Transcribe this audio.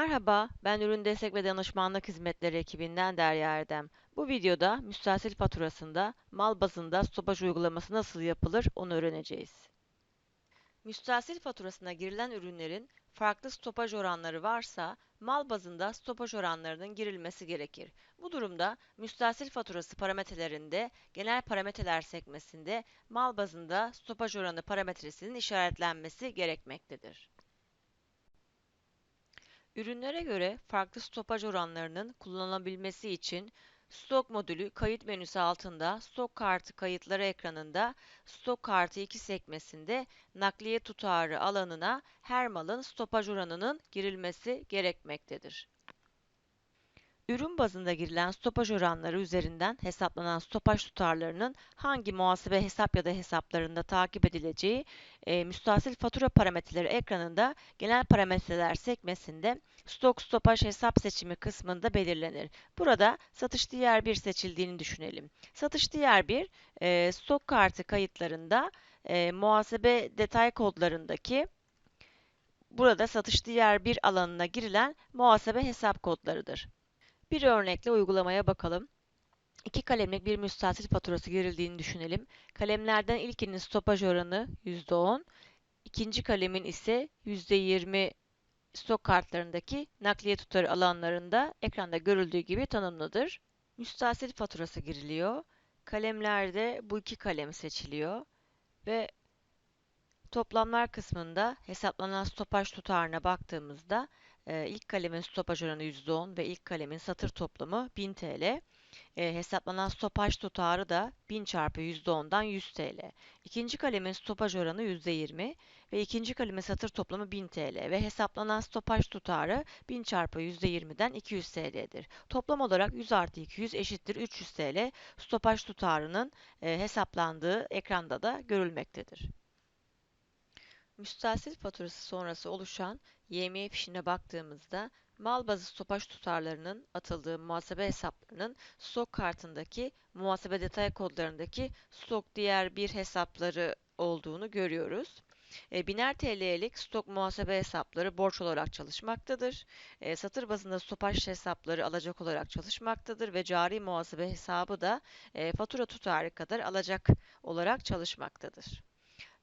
Merhaba, ben Ürün Destek ve Danışmanlık Hizmetleri ekibinden Derya Erdem. Bu videoda müstahsil faturasında mal bazında stopaj uygulaması nasıl yapılır onu öğreneceğiz. Müstahsil faturasına girilen ürünlerin farklı stopaj oranları varsa mal bazında stopaj oranlarının girilmesi gerekir. Bu durumda müstahsil faturası parametrelerinde genel parametreler sekmesinde mal bazında stopaj oranı parametresinin işaretlenmesi gerekmektedir. Ürünlere göre farklı stopaj oranlarının kullanılabilmesi için Stok modülü kayıt menüsü altında Stok kartı kayıtları ekranında Stok kartı 2 sekmesinde nakliye tutarı alanına her malın stopaj oranının girilmesi gerekmektedir. Ürün bazında girilen stopaj oranları üzerinden hesaplanan stopaj tutarlarının hangi muhasebe hesap ya da hesaplarında takip edileceği e, müstahsil fatura parametreleri ekranında genel parametreler sekmesinde stok stopaj hesap seçimi kısmında belirlenir. Burada satış diğer bir seçildiğini düşünelim. Satış diğer bir e, stok kartı kayıtlarında e, muhasebe detay kodlarındaki burada satış diğer bir alanına girilen muhasebe hesap kodlarıdır. Bir örnekle uygulamaya bakalım. İki kalemlik bir müstahsil faturası girildiğini düşünelim. Kalemlerden ilkinin stopaj oranı %10, ikinci kalemin ise %20 stok kartlarındaki nakliye tutarı alanlarında ekranda görüldüğü gibi tanımlıdır. Müstahsil faturası giriliyor. Kalemlerde bu iki kalem seçiliyor ve toplamlar kısmında hesaplanan stopaj tutarına baktığımızda e, ilk kalemin stopaj oranı %10 ve ilk kalemin satır toplamı 1000 TL. E, hesaplanan stopaj tutarı da 1000 çarpı %10'dan 100 TL. İkinci kalemin stopaj oranı %20 ve ikinci kalemin satır toplamı 1000 TL ve hesaplanan stopaj tutarı 1000 çarpı %20'den 200 TL'dir. Toplam olarak 100 artı 200 eşittir 300 TL stopaj tutarının e, hesaplandığı ekranda da görülmektedir. Müstahsil faturası sonrası oluşan YMY fişine baktığımızda mal bazı stopaj tutarlarının atıldığı muhasebe hesaplarının stok kartındaki muhasebe detay kodlarındaki stok diğer bir hesapları olduğunu görüyoruz. E, biner TL'lik stok muhasebe hesapları borç olarak çalışmaktadır. E, satır bazında stopaj hesapları alacak olarak çalışmaktadır ve cari muhasebe hesabı da e, fatura tutarı kadar alacak olarak çalışmaktadır.